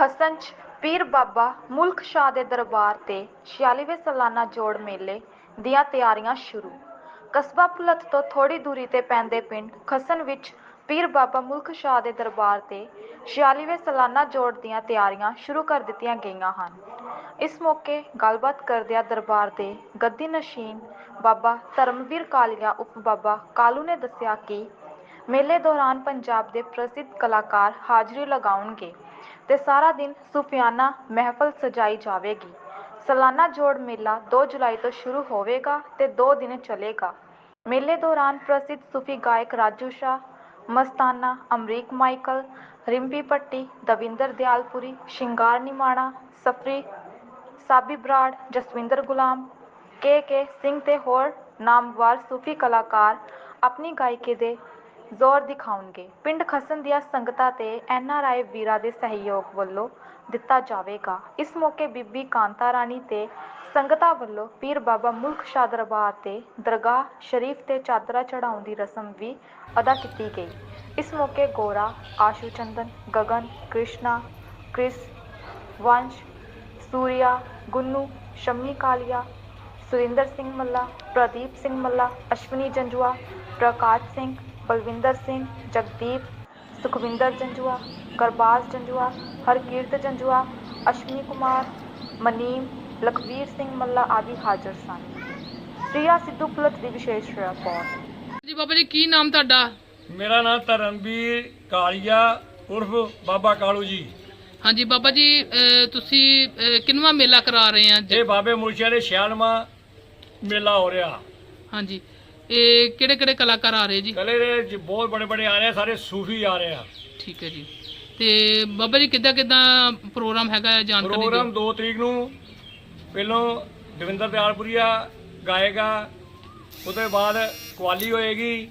ਖਸਨ ਚ ਪੀਰ ਬਾਬਾ ਮੁਲਕ ਸ਼ਾਹ ਦੇ ਦਰਬਾਰ ਤੇ 46ਵੇਂ ਸਾਲਾਨਾ ਜੋੜ ਮੇਲੇ ਦੀਆਂ ਤਿਆਰੀਆਂ ਸ਼ੁਰੂ। ਕਸਬਾ ਪੁਲਤ ਤੋਂ ਥੋੜੀ ਦੂਰੀ ਤੇ ਪੈਂਦੇ ਪਿੰਡ ਖਸਨ ਵਿੱਚ ਪੀਰ ਬਾਬਾ ਮੁਲਕ ਸ਼ਾਹ ਦੇ ਦਰਬਾਰ ਤੇ 46ਵੇਂ ਸਾਲਾਨਾ ਜੋੜ ਦੀਆਂ ਤਿਆਰੀਆਂ ਸ਼ੁਰੂ ਕਰ ਦਿੱਤੀਆਂ ਗਈਆਂ ਹਨ। ਇਸ ਮੌਕੇ ਗੱਲਬਾਤ ਕਰਦਿਆਂ ਦਰਬਾਰ ਦੇ ਗੱਦੀ ਨਸ਼ੀਨ ਬਾਬਾ ਧਰਮਵੀਰ ਕਾਲੀਆ ਉਪ ਬਾਬਾ ਕਾਲੂ ਨੇ ਦੱਸਿਆ ਕਿ ਮੇਲੇ ਦੌਰਾਨ ਪੰਜਾਬ ਦੇ ਪ੍ਰਸਿੱਧ ਕਲਾਕਾਰ ਹਾਜ਼ਰੀ ਲਗਾਉਣਗੇ। ਤੇ ਸਾਰਾ ਦਿਨ ਸੂਫੀਆਨਾ ਮਹਿਫਲ ਸਜਾਈ ਜਾਵੇਗੀ। ਸਾਲਾਨਾ ਜੋੜ ਮੇਲਾ 2 ਜੁਲਾਈ ਤੋਂ ਸ਼ੁਰੂ ਹੋਵੇਗਾ ਤੇ 2 ਦਿਨ ਚੱਲੇਗਾ। ਮੇਲੇ ਦੌਰਾਨ ਪ੍ਰਸਿੱਧ ਸੂਫੀ ਗਾਇਕ ਰਾਜੂ ਸ਼ਾਹ, ਮਸਤਾਨਾ, ਅਮਰੀਕ ਮਾਈਕਲ, ਰਿੰਪੀ ਪੱਟੀ ਦਵਿੰਦਰ ਦਿਆਲਪੁਰੀ, ਸ਼ਿੰਗਾਰ ਨਿਮਾਣਾ, ਸਫਰੀ, ਸਾਬੀ ਬਰਾੜ, ਜਸਵਿੰਦਰ ਗੁਲਾਮ, ਕੇ ਕੇ ਸਿੰਘ ਤੇ ਹੋਰ ਨਾਮਵਰ ਸੂਫੀ ਕਲਾਕਾਰ ਆਪਣੀ ਗਾਇਕੀ ਦੇ ਜ਼ੋਰ ਦਿਖਾਉਣਗੇ। ਪਿੰਡ ਖਸਨ ਦੀਆਂ ਸੰਗਤਾਂ ਤੇ ਐਨ ਆਰ ਆਈ ਵੀਰਾਂ ਦੇ ਸਹਿਯੋਗ ਵੱਲੋਂ ਦਿੱਤਾ ਜਾਵੇਗਾ। ਇਸ ਮੌਕੇ ਬੀਬੀ ਕਾਂਤਾ ਰਾਣੀ ਤੇ ਸੰਗਤਾਂ ਵੱਲੋਂ ਪੀਰ ਬਾਬਾ ਮੁਲਕ ਸ਼ਾਹ ਦਰਬਾਰ ਤੇ ਦਰਗਾਹ ਸ਼ਰੀਫ ਤੇ ਚਾਦਰਾ ਚੜਾਉਣ ਦੀ ਰਸਮ ਵੀ ਅਦਾ ਕੀਤੀ ਗਈ। ਇਸ ਮੌਕੇ ਗੋਰਾ, ਆਸ਼ੂ ਚੰਦਨ, ਗਗਨ, ਕ੍ਰਿਸ਼ਨਾ, ਕ੍ਰਿਸ, ਵੰਸ਼, ਸੂਰਿਆ, ਗੁੰਨੂ, ਸ਼ੰਮੀ ਕਾਲੀਆ, ਸੁਰਿੰਦਰ ਸਿੰਘ ਮੱਲਾ, ਪ੍ਰਦੀਪ ਸਿੰਘ ਮੱਲਾ, ਅਸ਼ਵਨੀ ਜੰਜੂਆ, ਪ੍ਰਕਾਸ਼ ਸਿੰਘ ਬਲਵਿੰਦਰ ਸਿੰਘ ਜਗਦੀਪ ਸੁਖਵਿੰਦਰ ਜੰਜੂਆ ਕਰਬਾਜ਼ ਜੰਜੂਆ ਹਰਕੀਰਤ ਜੰਜੂਆ ਅਸ਼ਵਨੀ ਕੁਮਾਰ ਮਨੀਮ ਲਖਵੀਰ ਸਿੰਘ ਮੱਲਾ ਆਦਿ ਹਾਜ਼ਰ ਸਨ। ਪ੍ਰਿਆ ਸਿੱਧੂ ਪੁਲਤ ਦੀ ਵਿਸ਼ੇਸ਼ ਰਿਪੋਰਟ। ਜੀ ਬਾਬਾ ਜੀ ਕੀ ਨਾਮ ਤੁਹਾਡਾ? ਮੇਰਾ ਨਾਮ ਧਰਮਵੀਰ ਕਾਲੀਆ ਉਰਫ ਬਾਬਾ ਕਾਲੂ ਜੀ। ਹਾਂਜੀ ਬਾਬਾ ਜੀ ਤੁਸੀਂ ਕਿੰਨਵਾਂ ਮੇਲਾ ਕਰਾ ਰਹੇ ਆ? ਇਹ ਬਾਬੇ ਮੁਰਸ਼ਿਦ ਦੇ 96ਵਾਂ ਮੇਲਾ ਹੋ ਰਿਹਾ। ਹਾਂਜੀ। ਇਹ ਕਿਹੜੇ ਕਿਹੜੇ ਕਲਾਕਾਰ ਆ ਰਹੇ ਜੀ? ਕਲੇ ਦੇ ਜੀ ਬਹੁਤ ਬੜੇ ਬੜੇ ਆ ਰਹੇ ਆ, ਸਾਰੇ ਸੂਫੀ ਆ ਰਹੇ ਆ। ਠੀਕ ਹੈ ਜੀ। ਤੇ ਬਾਬਾ ਜੀ ਕਿੱਦਾਂ ਕਿੱਦਾਂ ਪ੍ਰੋਗਰਾਮ ਹੈਗਾ ਹੈ ਜਾਣਕਾਰੀ ਪ੍ਰੋਗਰਾਮ ਦਿਓ 2 ਤਰੀਕ ਨੂੰ ਪਹਿਲੋਂ ਦਵਿੰਦਰ ਦਿਆਲਪੁਰੀਆ ਗਾਏਗਾ ਉਹਦੇ ਬਾਅਦ ਕਵਾਲੀ ਹੋਏਗੀ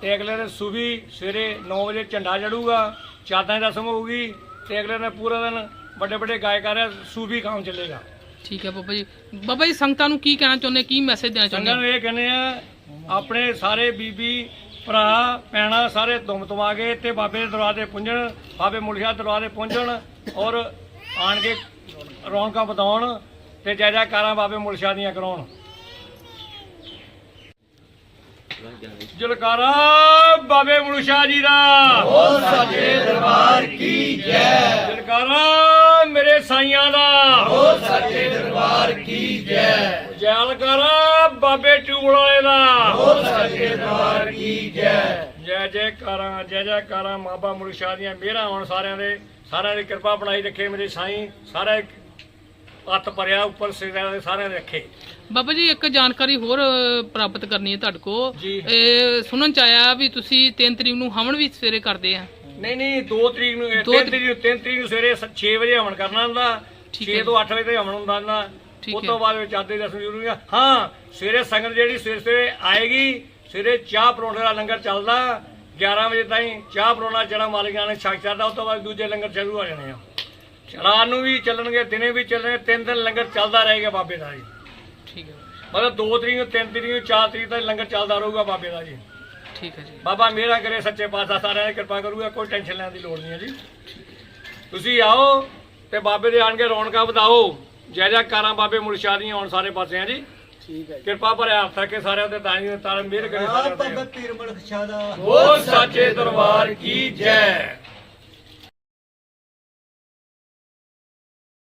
ਤੇ ਅਗਲੇ ਦਿਨ ਸੂਫੀ ਸਵੇਰੇ 9 ਵਜੇ ਝੰਡਾ ਚੜੂਗਾ ਚਾਦਾਂ ਦੀ ਰਸਮ ਹੋਊਗੀ ਤੇ ਅਗਲੇ ਦਿਨ ਪੂਰਾ ਦਿਨ ਵੱਡੇ ਵੱਡੇ ਗਾਇਕ ਆ ਰਹੇ ਸੂਫੀ ਕੰਮ ਚੱਲੇਗਾ। ਠੀਕ ਹੈ ਬਾਬਾ ਜੀ। ਬਾਬਾ ਜੀ ਸੰਗਤਾਂ ਨੂੰ ਕੀ ਕਹਿਣਾ ਚਾਹੁੰਦੇ ਕੀ ਮੈਸੇਜ ਦੇਣਾ ਚਾਹੁੰਦੇ? ਸੰਗਤ ਨੂੰ ਇਹ ਕਹਿੰਦੇ ਆ ਆਪਣੇ ਸਾਰੇ ਬੀਬੀ ਭਰਾ ਪੈਣਾ ਸਾਰੇ ਧੁੰਮ ਧੁਮਾ ਕੇ ਤੇ ਬਾਬੇ ਦੇ ਦਰਵਾਜ਼ੇ ਪੁੰਜਣ ਬਾਬੇ ਮੁਲਖਿਆ ਦਰਵਾਜ਼ੇ ਪੁੰਜਣ ਔਰ ਆਣ ਕੇ ਰੌਣਕਾਂ ਵਧਾਉਣ ਤੇ ਜੈ ਜੈਕਾਰਾਂ ਬਾਬੇ ਮੁਲਸ਼ਾ ਦੀਆਂ ਕਰਾਉਣ। ਜਲਕਾਰਾ ਬਾਬੇ ਮੁਲਸ਼ਾ ਜੀ ਦਾ। ਹੋ ਸੱਚੇ ਦਰਬਾਰ ਕੀ ਜੈ। ਜਲਕਾਰਾ ਬਾਬੇ ਟੂਲ ਵਾਲੇ ਦਾ। ਹੋ ਸੱਚੇ ਦਰਬਾਰ ਕੀ ਜੈ? ਜੈ ਜੈਕਾਰਾਂ ਜੈ ਜੈਕਾਰਾਂ ਬਾਬਾ ਮੁਲਸ਼ਾ ਦੀਆਂ ਮਿਹਰਾਂ ਹੋਣ ਸਾਰਿਆਂ ਦੇ। ਸਾਰਿਆਂ ਦੀ ਕਿਰਪਾ ਬਣਾਈ ਰੱਖੇ ਮੇਰੇ ਸਾਈਂ। ਸਾਰਾ ਹੱਥ ਭਰਿਆ ਉੱਪਰ ਸਿਰਾਂ ਦੇ ਸਾਰਿਆਂ ਦੇ ਰੱਖੇ। ਬਾਬਾ ਜੀ ਇੱਕ ਜਾਣਕਾਰੀ ਹੋਰ ਪ੍ਰਾਪਤ ਕਰਨੀ ਹੈ ਤੁਹਾਡੇ ਕੋ ਜੀ। ਇਹ ਸੁਣਨ ਚ ਆਇਆ ਵੀ ਤੁਸੀਂ 3 ਤਰੀਕ ਨੂੰ ਹਵਨ ਵੀ ਸਵੇਰੇ ਕਰਦੇ ਆ। ਨਹੀਂ ਨਹੀਂ 2 ਤਰੀਕ ਨੂੰ ਦੋ 3 ਤਰੀਕ ਨੂੰ 3 ਤਰੀਕ ਨੂੰ ਸਵੇਰੇ 6 ਵਜੇ ਹਵਨ ਕਰਨਾ ਹੁੰਦਾ। ਠੀਕ 6 ਹੈ। ਤੋਂ 8 ਵਜੇ ਤੱਕ ਹਵਨ ਹੁੰਦਾ ਹੁੰਦਾ ਠੀਕ ਉਸ ਹੈ। ਤੋਂ ਬਾਅਦ ਵਿੱਚ ਆਦੇ ਦਸ ਜ਼ਰੂਰੀ ਆ ਹਾਂ ਸਵੇਰੇ ਸੰਗਤ ਜਿਹੜੀ ਸਵੇਰੇ ਸਵੇਰੇ ਆਏਗੀ ਸਵੇਰੇ ਚਾਹ ਪਰੌਂਠੇ ਦਾ ਲੰਗਰ ਚੱਲਦਾ 11 ਵਜੇ ਤਾਈਂ ਚਾਹ ਪਰੌਂਠਾ ਜਿਹੜਾ ਮਾਲਿਕਾਂ ਨੇ ਛਕ ਚੜਦਾ ਉਸ ਤੋਂ ਬਾਅਦ ਦੂਜੇ ਲੰਗਰ ਸ਼ੁਰੂ ਹੋ ਜਾਣੇ ਆ। ਰਾਤ ਨੂੰ ਵੀ ਚੱਲਣਗੇ ਦਿਨੇ ਵੀ ਚੱਲਣਗੇ ਤਿੰਨ ਦਿਨ ਲੰਗਰ ਚੱਲਦਾ ਰਹੇਗਾ ਬਾਬੇ ਦਾ ਜੀ। ਠੀਕ ਹੈ। ਮਤਲਬ 2 ਤਰੀਕ ਨੂੰ 3 ਤਰੀਕ ਨੂੰ 4 ਤਰੀਕ ਤੱਕ ਲੰਗਰ ਚੱਲਦਾ ਰਹੂਗਾ ਬਾਬੇ ਦਾ ਜੀ। ਠੀਕ ਹੈ ਜੀ। ਬਾਬਾ ਮੇਰਾ ਕਰੇ ਸੱਚੇ ਪਾਤਸ਼ਾਹ ਸਾਰਿਆਂ ਦੀ ਕਿਰਪਾ ਕਰੂਗਾ ਕੋਈ ਟੈਨਸ਼ਨ ਲੈਣ ਦੀ ਲੋੜ ਨਹੀਂ ਹੈ ਜੀ। ਤੁਸੀਂ ਆਓ ਤੇ ਬਾਬੇ ਦੇ ਆਣ ਕੇ ਰੌਣਕਾਂ ਵਧਾਓ। ਜੈ ਜੈਕਾਰਾਂ ਬਾਬੇ ਮੁਰਸ਼ਾਦ ਦੀਆਂ ਆਉਣ ਸਾਰੇ ਪਾਸੇ ਆ ਜੀ। ਠੀਕ ਹੈ ਕਿਰਪਾ ਭਰਿਆ ਹੱਥ ਕੇ ਸਾਰਿਆਂ ਤੇ ਤਾਂ ਤਾਰ ਮਿਹਰ ਕਰੇ ਸਾਰਿਆਂ ਤੇ। ਪੀਰ ਮਲਕ ਸ਼ਾਹ ਦਾ। ਉਹ ਸੱਚੇ ਦਰਬਾਰ ਕੀ ਜੈ।